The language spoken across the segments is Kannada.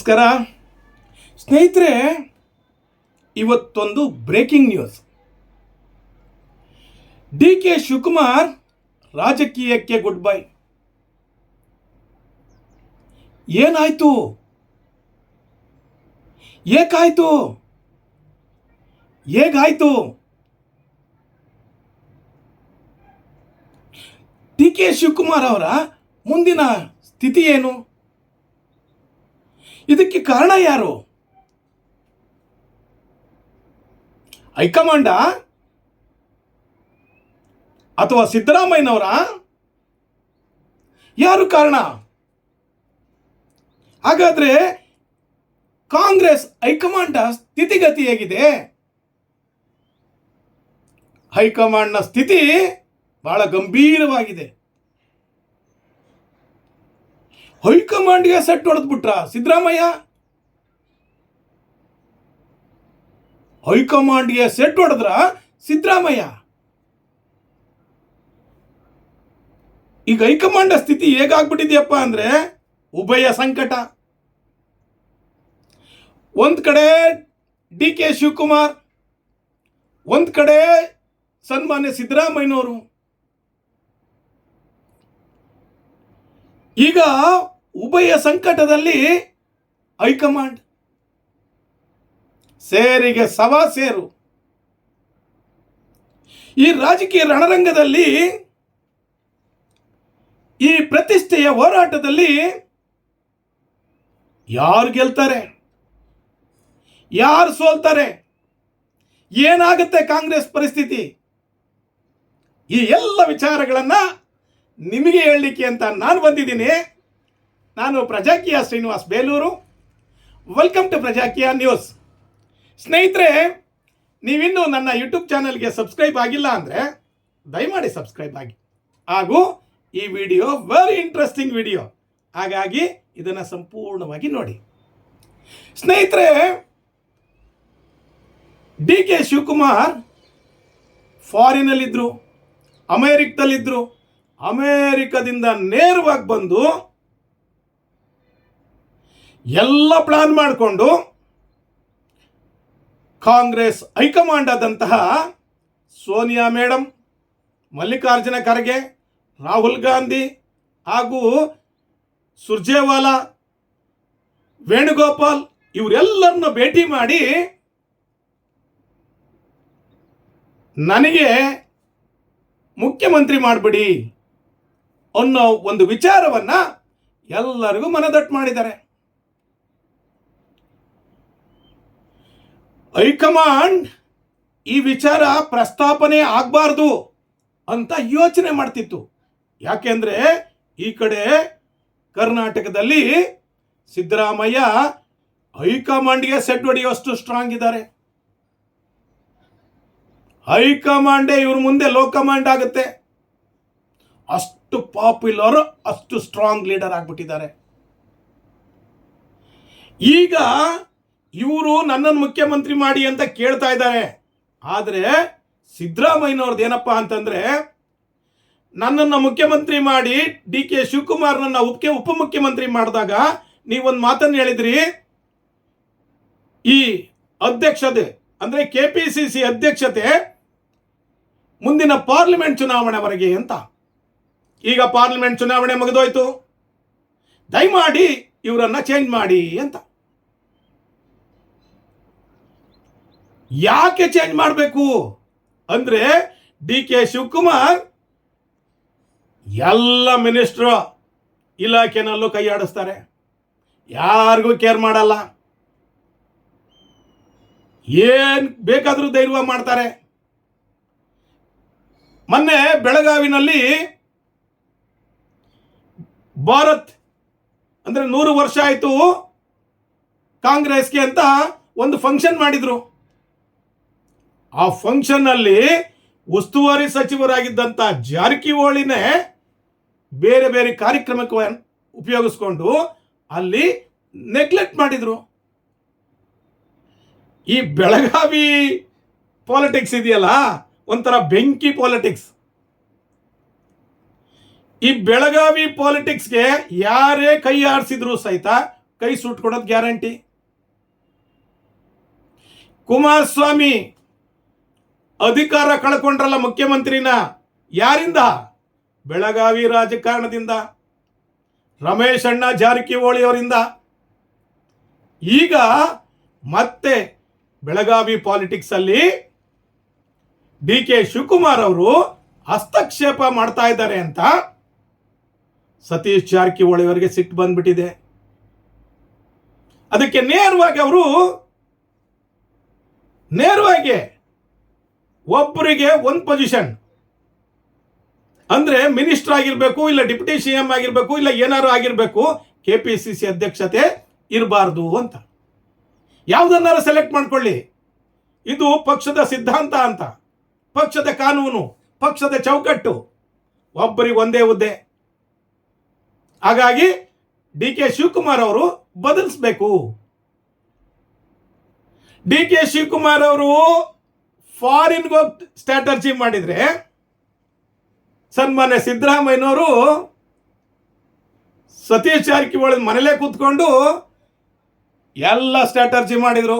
ನಮಸ್ಕಾರ. ಸ್ನೇಹಿತರೆ, ಇವತ್ತೊಂದು breaking news D K Shivakumar ರಾಜಕೀಯಕ್ಕೆ ಗುಡ್ ಬೈ ಏನಾಯ್ತು? ಏಕಾಯ್ತು? ಹೇಗಾಯ್ತು? ಡಿ ಕೆ ಶಿವಕುಮಾರ್ ಅವರ ಮುಂದಿನ ಸ್ಥಿತಿ ಏನು? ಇದಕ್ಕೆ ಕಾರಣ ಯಾರು? ಹೈಕಮಾಂಡ? ಅಥವಾ ಸಿದ್ದರಾಮಯ್ಯನವರ? ಯಾರು ಕಾರಣ? ಹಾಗಾದ್ರೆ ಕಾಂಗ್ರೆಸ್ ಹೈಕಮಾಂಡ ಸ್ಥಿತಿಗತಿ ಹೇಗಿದೆ ಹೈಕಮಾಂಡ್ನ ಸ್ಥಿತಿ ಬಹಳ ಗಂಭೀರವಾಗಿದೆ. ಹೈಕಮಾಂಡ್ಗೆ ಸೆಟ್ ಹೊಡೆದ್ಬಿಟ್ರ? ಸಿದ್ದರಾಮಯ್ಯ? ಹೈಕಮಾಂಡ್ಗೆ ಸೆಟ್ ಹೊಡೆದ್ರ? ಸಿದ್ದರಾಮಯ್ಯ? ಈಗ ಹೈಕಮಾಂಡ್ ಸ್ಥಿತಿ ಹೇಗಾಗ್ಬಿಟ್ಟಿದೆಯಪ್ಪ ಅಂದ್ರೆ ಉಭಯ ಸಂಕಟ. ಒಂದು ಕಡೆ ಡಿ ಕೆ ಶಿವಕುಮಾರ್, ಒಂದು ಕಡೆ ಸನ್ಮಾನ್ಯ ಸಿದ್ದರಾಮಯ್ಯನವರು. ಈಗ ಉಭಯ ಸಂಕಟದಲ್ಲಿ ಹೈಕಮಾಂಡ್ ಸೇರಿಗೆ ಸವಾ ಸೇರು. ಈ ರಾಜಕೀಯ ರಣರಂಗದಲ್ಲಿ ಈ ಪ್ರತಿಷ್ಠೆಯ ಹೋರಾಟದಲ್ಲಿ ಯಾರು ಗೆಲ್ತಾರೆ? ಯಾರು ಸೋಲ್ತಾರೆ? ಏನಾಗುತ್ತೆ ಕಾಂಗ್ರೆಸ್ ಪರಿಸ್ಥಿತಿ? ಈ ಎಲ್ಲ ವಿಚಾರಗಳನ್ನ ನಿಮಗೆ ಹೇಳಲಿಕ್ಕೆ ಅಂತ ನಾನು ಬಂದಿದ್ದೀನಿ. ನಾನು Prajaakeeya Srinivas Belur. Welcome to Prajaakeeya news ಸ್ನೇಹಿತರೆ, ನೀವಿನ್ನೂ ನನ್ನ ಯೂಟ್ಯೂಬ್ ಚಾನಲ್ಗೆ ಸಬ್ಸ್ಕ್ರೈಬ್ ಆಗಿಲ್ಲ ಅಂದರೆ ದಯಮಾಡಿ ಸಬ್ಸ್ಕ್ರೈಬ್ ಆಗಿ. ಹಾಗೂ ಈ ವಿಡಿಯೋ ವೆರಿ ಇಂಟ್ರೆಸ್ಟಿಂಗ್ ವಿಡಿಯೋ ಹಾಗಾಗಿ ಇದನ್ನು ಸಂಪೂರ್ಣವಾಗಿ ನೋಡಿ. ಸ್ನೇಹಿತರೆ, ಡಿ ಕೆ ಶಿವಕುಮಾರ್ ಫಾರಿನಲ್ಲಿದ್ದರು ಅಮೇರಿಕದಲ್ಲಿದ್ದರು ಅಮೇರಿಕದಿಂದ ನೇರವಾಗಿ ಬಂದು ಎಲ್ಲ ಪ್ಲಾನ್ ಮಾಡಿಕೊಂಡು ಕಾಂಗ್ರೆಸ್ ಹೈಕಮಾಂಡ್ ಆದಂತಹ ಸೋನಿಯಾ ಮೇಡಮ್ ಮಲ್ಲಿಕಾರ್ಜುನ ಖರ್ಗೆ, ರಾಹುಲ್ ಗಾಂಧಿ ಹಾಗೂ ಸುರ್ಜೇವಾಲಾ, ವೇಣುಗೋಪಾಲ್ ಇವರೆಲ್ಲರನ್ನ ಭೇಟಿ ಮಾಡಿ ನನಗೆ ಮುಖ್ಯಮಂತ್ರಿ ಮಾಡಿಬಿಡಿ. ಅನ್ನೋ ಒಂದು ವಿಚಾರವನ್ನ ಎಲ್ಲರಿಗೂ ಮನದಟ್ಟು ಮಾಡಿದ್ದಾರೆ. ಹೈಕಮಾಂಡ್ ಈ ವಿಚಾರ ಪ್ರಸ್ತಾಪನೆ ಆಗಬಾರ್ದು ಅಂತ ಯೋಚನೆ ಮಾಡ್ತಿತ್ತು. ಯಾಕೆಂದ್ರೆ ಈ ಕಡೆ ಕರ್ನಾಟಕದಲ್ಲಿ ಸಿದ್ದರಾಮಯ್ಯ ಹೈಕಮಾಂಡ್ಗೆ ಸೆಟ್ ಹೊಡೆಯುವಷ್ಟು ಸ್ಟ್ರಾಂಗ್ ಇದ್ದಾರೆ. ಹೈಕಮಾಂಡೇ ಇವ್ರ ಮುಂದೆ ಲೋ ಕಮಾಂಡ್ ಆಗುತ್ತೆ. ಅಷ್ಟು ಪಾಪ್ಯುಲರ್ ಅಷ್ಟು ಸ್ಟ್ರಾಂಗ್ ಲೀಡರ್ ಆಗ್ಬಿಟ್ಟಿದ್ದಾರೆ. ಈಗ ಇವರು ನನ್ನನ್ನು ಮುಖ್ಯಮಂತ್ರಿ ಮಾಡಿ ಅಂತ ಕೇಳ್ತಾ ಇದ್ದಾರೆ. ಆದರೆ ಸಿದ್ದರಾಮಯ್ಯನವ್ರದ್ದು ಏನಪ್ಪ ಅಂತಂದರೆ, ನನ್ನನ್ನು ಮುಖ್ಯಮಂತ್ರಿ ಮಾಡಿ ಡಿ ಕೆ ಶಿವಕುಮಾರ್ನನ್ನ ಉಪ ಉಪಮುಖ್ಯಮಂತ್ರಿ ಮಾಡಿದಾಗ ನೀವೊಂದು ಮಾತನ್ನು ಹೇಳಿದ್ರಿ. ಈ ಅಧ್ಯಕ್ಷತೆ, ಅಂದರೆ ಕೆ ಪಿ ಸಿ ಸಿ ಅಧ್ಯಕ್ಷತೆ ಮುಂದಿನ ಪಾರ್ಲಿಮೆಂಟ್ ಚುನಾವಣೆವರೆಗೆ ಅಂತ. ಈಗ ಪಾರ್ಲಿಮೆಂಟ್ ಚುನಾವಣೆ ಮುಗಿದೋಯ್ತು. ದಯಮಾಡಿ ಇವರನ್ನ ಚೇಂಜ್ ಮಾಡಿ ಅಂತ. ಯಾಕೆ ಚೇಂಜ್ ಮಾಡಬೇಕು? ಅಂದ್ರೆ ಡಿ ಕೆ ಶಿವಕುಮಾರ್ ಎಲ್ಲ ಮಿನಿಸ್ಟ್ರು ಇಲಾಖೆನಲ್ಲೂ ಕೈ ಆಡಿಸ್ತಾರೆ. ಯಾರಿಗೂ ಕೇರ್ ಮಾಡಲ್ಲ. ಏನ್ ಬೇಕಾದರೂ ಧೈರ್ಯ ಮಾಡ್ತಾರೆ. ಮೊನ್ನೆ ಬೆಳಗಾವಿನಲ್ಲಿ ಭಾರತ್ ಅಂದ್ರೆ ನೂರು ವರ್ಷ ಆಯಿತು ಕಾಂಗ್ರೆಸ್ಗೆ ಅಂತ ಒಂದು ಫಂಕ್ಷನ್ ಮಾಡಿದ್ರು. ಆ ಫಂಕ್ಷನ್ ಅಲ್ಲಿ ಉಸ್ತುವಾರಿ ಸಚಿವರಾಗಿದ್ದಂಥ ಜಾರಕಿಹೊಳಿನೇ ಬೇರೆ ಬೇರೆ ಕಾರ್ಯಕ್ರಮಕ್ಕೆ ಉಪಯೋಗಿಸ್ಕೊಂಡು ಅಲ್ಲಿ ನೆಗ್ಲೆಕ್ಟ್ ಮಾಡಿದ್ರು. ಈ ಬೆಳಗಾವಿ ಪಾಲಿಟಿಕ್ಸ್ ಇದೆಯಲ್ಲ, ಒಂಥರ ಬೆಂಕಿ ಪಾಲಿಟಿಕ್ಸ್ ಈ ಬೆಳಗಾವಿ ಪಾಲಿಟಿಕ್ಸ್ಗೆ ಯಾರೇ ಕೈ ಆಡಿಸಿದ್ರು ಸಹಿತ ಕೈ ಸುಟ್ಕೊಡೋದು ಗ್ಯಾರಂಟಿ. ಕುಮಾರಸ್ವಾಮಿ ಅಧಿಕಾರ ಕಳ್ಕೊಂಡ್ರಲ್ಲ ಮುಖ್ಯಮಂತ್ರಿನ? ಯಾರಿಂದ? ಬೆಳಗಾವಿ ರಾಜಕಾರಣದಿಂದ. ರಮೇಶ್ ಅಣ್ಣ ಜಾರಕಿಹೊಳಿ ಅವರಿಂದ. ಈಗ ಮತ್ತೆ ಬೆಳಗಾವಿ ಪಾಲಿಟಿಕ್ಸ್ ಅಲ್ಲಿ ಡಿ ಕೆ ಶಿವಕುಮಾರ್ ಅವರು ಹಸ್ತಕ್ಷೇಪ ಮಾಡ್ತಾ ಇದ್ದಾರೆ ಅಂತ ಸತೀಶ್ ಜಾರಕಿಹೊಳಿ ಅವರಿಗೆ ಸಿಟ್ಟು ಬಂದ್ಬಿಟ್ಟಿದೆ. ಅದಕ್ಕೆ ನೇರವಾಗಿ ಅವರು ನೇರವಾಗಿ ಒಬ್ಬರಿಗೆ ಒಂದು ಪೊಸಿಷನ್ ಅಂದರೆ ಮಿನಿಸ್ಟರ್ ಆಗಿರಬೇಕು, ಇಲ್ಲ ಡಿಪ್ಯೂಟಿ ಸಿ ಎಂ ಆಗಿರಬೇಕು, ಇಲ್ಲ ಏನಾರು ಆಗಿರಬೇಕು, ಕೆ ಪಿ ಸಿ ಸಿ ಅಧ್ಯಕ್ಷತೆ ಇರಬಾರ್ದು ಅಂತ. ಯಾವುದನ್ನಾರು ಸೆಲೆಕ್ಟ್ ಮಾಡ್ಕೊಳ್ಳಿ. ಇದು ಪಕ್ಷದ ಸಿದ್ಧಾಂತ ಅಂತ. ಪಕ್ಷದ ಕಾನೂನು, ಪಕ್ಷದ ಚೌಕಟ್ಟು. ಒಬ್ಬರಿಗೆ ಒಂದೇ ಹುದ್ದೆ. ಹಾಗಾಗಿ ಡಿ ಕೆ ಶಿವಕುಮಾರ್ ಅವರು ಬದಲಿಸ್ಬೇಕು. ಡಿ ಕೆ ಶಿವಕುಮಾರ್ ಅವರು ಫಾರಿನ್ಗೆ ಹೋಗಿ ಸ್ಟ್ರಾಟರ್ಜಿ ಮಾಡಿದ್ರೆ, ಸನ್ಮಾನ್ಯ ಸಿದ್ದರಾಮಯ್ಯನವರು ಸತೀಶ್ ಜಾರಕಿಹೊಳಿ ಮನೇಲೇ ಕೂತ್ಕೊಂಡು ಎಲ್ಲ ಸ್ಟ್ರಾಟರ್ಜಿ ಮಾಡಿದರು.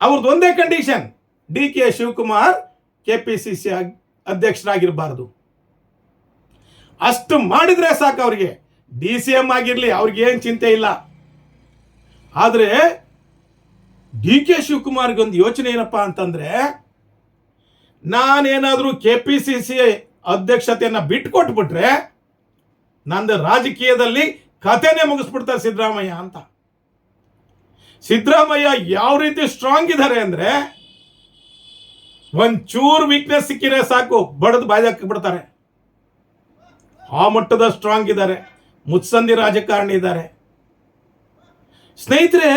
ಅವ್ರದ್ದು ಒಂದೇ condition D K Shivakumar K P C C ಅಧ್ಯಕ್ಷರಾಗಿರಬಾರ್ದು. ಅಷ್ಟು ಮಾಡಿದ್ರೆ ಸಾಕು ಅವ್ರಿಗೆ. ಡಿ ಸಿ ಎಂ ಆಗಿರಲಿ, ಅವ್ರಿಗೆ ಏನು ಚಿಂತೆ ಇಲ್ಲ. ಆದರೆ ಡಿ ಕೆ ಶಿವಕುಮಾರ್ಗೊಂದು ಯೋಚನೆ ಏನಪ್ಪ ಅಂತಂದ್ರೆ, ನಾನೇನಾದರೂ ಕೆ ಪಿ ಸಿ ಸಿ ಅಧ್ಯಕ್ಷತೆಯನ್ನು ಬಿಟ್ಕೊಟ್ಬಿಟ್ರೆ ನಂದು ರಾಜಕೀಯದಲ್ಲಿ ಕಥೆನೇ ಮುಗಿಸ್ಬಿಡ್ತಾರೆ ಸಿದ್ದರಾಮಯ್ಯ ಅಂತ. ಸಿದ್ದರಾಮಯ್ಯ ಯಾವ ರೀತಿ ಸ್ಟ್ರಾಂಗ್ ಇದ್ದಾರೆ ಅಂದ್ರೆ ಒಂಚೂರು ವೀಕ್ನೆಸ್ ಸಿಕ್ಕಿದ್ರೆ ಸಾಕು, ಬಡದು ಬಾಯ್ದಾಕಿ ಬಿಡ್ತಾರೆ ಆ ಮಟ್ಟದ ಸ್ಟ್ರಾಂಗ್ ಇದ್ದಾರೆ. ಮುತ್ಸಂದಿ ರಾಜಕಾರಣಿ ಇದ್ದಾರೆ. ಸ್ನೇಹಿತರೆ,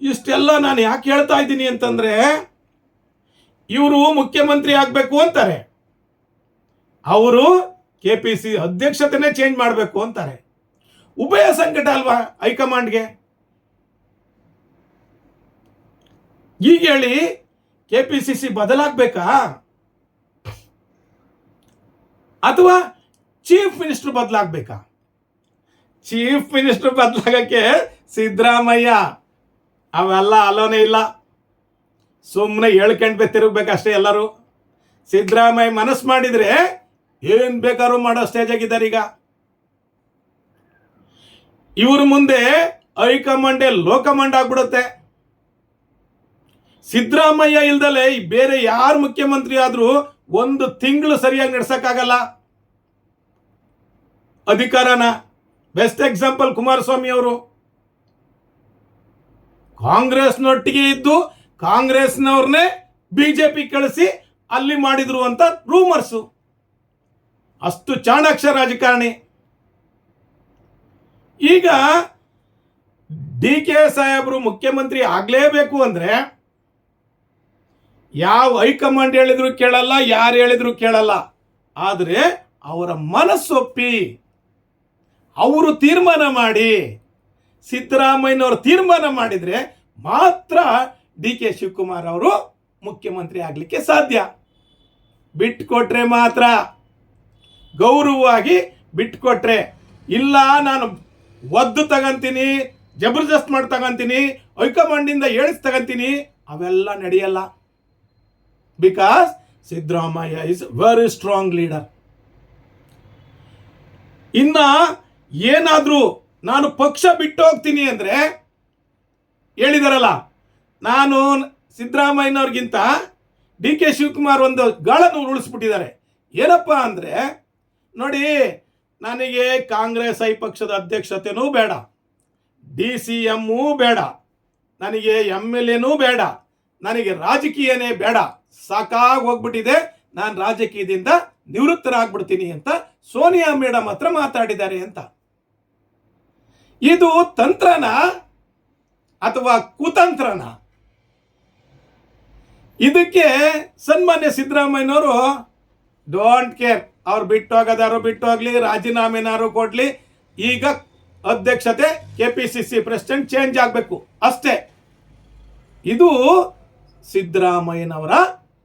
ಇಷ್ಟೆಲ್ಲ ನಾನು ಯಾಕೆ ಹೇಳ್ತಾ ಇದ್ದೀನಿ ಅಂತಂದ್ರೆ, ಇವರು ಮುಖ್ಯಮಂತ್ರಿ ಆಗಬೇಕು ಅಂತಾರೆ. ಅವರು ಕೆ ಪಿ ಸಿ ಅಧ್ಯಕ್ಷತೆನೇ ಚೇಂಜ್ ಮಾಡಬೇಕು ಅಂತಾರೆ. ಉಭಯ ಸಂಕಟ ಅಲ್ವಾ ಹೈಕಮಾಂಡ್ಗೆ ಈಗ ಹೇಳಿ ಕೆ ಪಿ ಸಿ ಸಿ ಬದಲಾಗಬೇಕಾ? ಅಥವಾ ಚೀಫ್ ಮಿನಿಸ್ಟರ್ ಬದಲಾಗಬೇಕಾ? ಚೀಫ್ ಮಿನಿಸ್ಟರ್ ಬದಲಾಗಕ್ಕೆ ಸಿದ್ದರಾಮಯ್ಯ, ಅವೆಲ್ಲ ಅಲೋನೇ ಇಲ್ಲ. ಸುಮ್ಮನೆ ಹೇಳ್ಕೊಂಡು ತಿರುಗಬೇಕಷ್ಟೇ ಎಲ್ಲರೂ. ಸಿದ್ದರಾಮಯ್ಯ ಮನಸ್ಸು ಮಾಡಿದರೆ ಏನು ಬೇಕಾದ್ರೂ ಮಾಡೋ ಸ್ಟೇಜ್ ಆಗಿದ್ದಾರೆ ಈಗ. ಇವ್ರ ಮುಂದೆ ಹೈಕಮಾಂಡೇ ಲೋಕಮಾಂಡ್ ಆಗ್ಬಿಡುತ್ತೆ. ಸಿದ್ದರಾಮಯ್ಯ ಇಲ್ದಲೆ ಬೇರೆ ಯಾರು ಮುಖ್ಯಮಂತ್ರಿ ಆದರೂ ಒಂದು ತಿಂಗಳು ಸರಿಯಾಗಿ ನಡ್ಸಕ್ಕಾಗಲ್ಲ. ಅಧಿಕಾರನ ಬೆಸ್ಟ್ ಎಕ್ಸಾಂಪಲ್ ಕುಮಾರಸ್ವಾಮಿ ಅವರು. ಕಾಂಗ್ರೆಸ್ನೊಟ್ಟಿಗೆ ಇದ್ದು ಕಾಂಗ್ರೆಸ್ನವ್ರನ್ನೇ ಬಿಜೆಪಿ ಕಳಿಸಿ ಅಲ್ಲಿ ಮಾಡಿದ್ರು ಅಂತ ರೂಮರ್ಸು ಅಷ್ಟು ಚಾಣಾಕ್ಷ ರಾಜಕಾರಣಿ. ಈಗ ಡಿ ಕೆ ಸಾಹೇಬರು ಮುಖ್ಯಮಂತ್ರಿ ಆಗಲೇಬೇಕು ಅಂದ್ರೆ ಯಾವ ಹೈಕಮಾಂಡ್ ಹೇಳಿದ್ರು ಕೇಳಲ್ಲ, ಯಾರು ಹೇಳಿದ್ರು ಕೇಳಲ್ಲ. ಆದರೆ ಅವರ ಮನಸ್ಸೊಪ್ಪಿ ಅವರು ತೀರ್ಮಾನ ಮಾಡಿ, ಸಿದ್ದರಾಮಯ್ಯನವರು ತೀರ್ಮಾನ ಮಾಡಿದರೆ ಮಾತ್ರ ಡಿ ಕೆ ಶಿವಕುಮಾರ್ ಅವರು ಮುಖ್ಯಮಂತ್ರಿ ಆಗಲಿಕ್ಕೆ ಸಾಧ್ಯ. ಬಿಟ್ಕೊಟ್ರೆ ಮಾತ್ರ. ಗೌರವವಾಗಿ ಬಿಟ್ಕೊಟ್ರೆ. ಇಲ್ಲ, ನಾನು ಒದ್ದು ತಗಂತೀನಿ, ಜಬರ್ದಸ್ತ್ ಮಾಡಿ ತಗಂತೀನಿ ಹೈಕಮಾಂಡಿಂದ ಹೇಳಿಸ್ ತಗಂತೀನಿ, ಅವೆಲ್ಲ ನಡೆಯಲ್ಲ. Because Siddaramaiah is very strong leader ಇನ್ನ ಏನಾದರೂ ನಾನು ಪಕ್ಷ ಬಿಟ್ಟು ಹೋಗ್ತೀನಿ ಅಂದರೆ ಹೇಳಿದಾರಲ್ಲ, ನಾನು ಸಿದ್ದರಾಮಯ್ಯನವ್ರಿಗಿಂತ ಡಿ ಕೆ ಶಿವಕುಮಾರ್ ಒಂದು ಗಾಳನ್ನು ಉಳಿಸ್ಬಿಟ್ಟಿದ್ದಾರೆ ಏನಪ್ಪ ಅಂದರೆ, ನೋಡಿ, ನನಗೆ ಕಾಂಗ್ರೆಸ್ ಐ ಪಕ್ಷದ ಅಧ್ಯಕ್ಷತೆನೂ ಬೇಡ, ಡಿ ಸಿ ಎಮ್ಮೂ ಬೇಡ, ನನಗೆ ಎಂ ಎಲ್ ಎನೂ ಬೇಡ, ನನಗೆ ರಾಜಕೀಯನೇ ಬೇಡ, ಸಾಕಾಗಿ ಹೋಗ್ಬಿಟ್ಟಿದೆ, ನಾನು ರಾಜಕೀಯದಿಂದ ನಿವೃತ್ತರಾಗ್ಬಿಡ್ತೀನಿ ಅಂತ ಸೋನಿಯಾ ಮೇಡಮ್ ಹತ್ರ ಮಾತಾಡಿದ್ದಾರೆ ಅಂತ. ಇದು ತಂತ್ರನ ಅಥವಾ ಕುತಂತ್ರನ? ಇದಕ್ಕೆ ಸನ್ಮಾನ್ಯ ಸಿದ್ದರಾಮಯ್ಯನವರು ಡೋಂಟ್ ಕೇರ್ ಅವ್ರು ಬಿಟ್ಟು ಹೋಗೋದಾರು ಬಿಟ್ಟು ಹೋಗ್ಲಿ ರಾಜೀನಾಮೆನಾರು ಕೊಡ್ಲಿ, ಈಗ ಅಧ್ಯಕ್ಷತೆ K P C C president change ಆಗಬೇಕು. ಅಷ್ಟೇ. ಇದು ಸಿದ್ದರಾಮಯ್ಯನವರ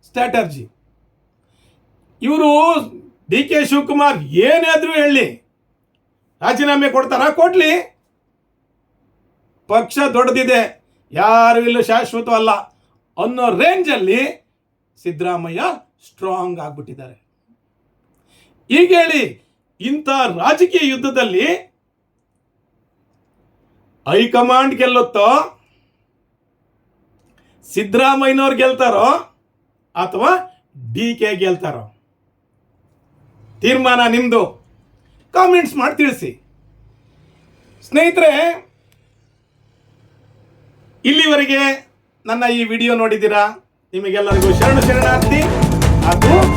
ಸ್ಟ್ರಾಟರ್ಜಿ ಇವರು ಡಿ ಕೆ ಶಿವಕುಮಾರ್ ಏನಾದರೂ ಹೇಳಿ, ರಾಜೀನಾಮೆ ಕೊಡ್ತಾರಾ? ಕೊಡ್ಲಿ. ಪಕ್ಷ ದೊಡ್ಡದಿದೆ, ಯಾರು ಇಲ್ಲ ಶಾಶ್ವತವಲ್ಲ ಅನ್ನೋ ರೇಂಜಲ್ಲಿ ಸಿದ್ದರಾಮಯ್ಯ ಸ್ಟ್ರಾಂಗ್ ಆಗ್ಬಿಟ್ಟಿದ್ದಾರೆ. ಈಗ ಹೇಳಿ, ಇಂಥ ರಾಜಕೀಯ ಯುದ್ಧದಲ್ಲಿ ಹೈಕಮಾಂಡ್ ಗೆಲ್ಲುತ್ತೋ, ಸಿದ್ದರಾಮಯ್ಯನವ್ರು ಗೆಲ್ತಾರೋ ಅಥವಾ ಡಿ ಕೆ ಗೆಲ್ತಾರೋ? ತೀರ್ಮಾನ ನಿಮ್ಮದು ಕಾಮೆಂಟ್ಸ್ ಮಾಡಿ ತಿಳಿಸಿ. ಸ್ನೇಹಿತರೆ ಇಲ್ಲಿವರೆಗೆ ನನ್ನ ಈ ವಿಡಿಯೋ ನೋಡಿದ್ದೀರಾ? ನಿಮಗೆಲ್ಲರಿಗೂ ಶರಣ ಶರಣಾರ್ಥಿ. ಹಾಗೂ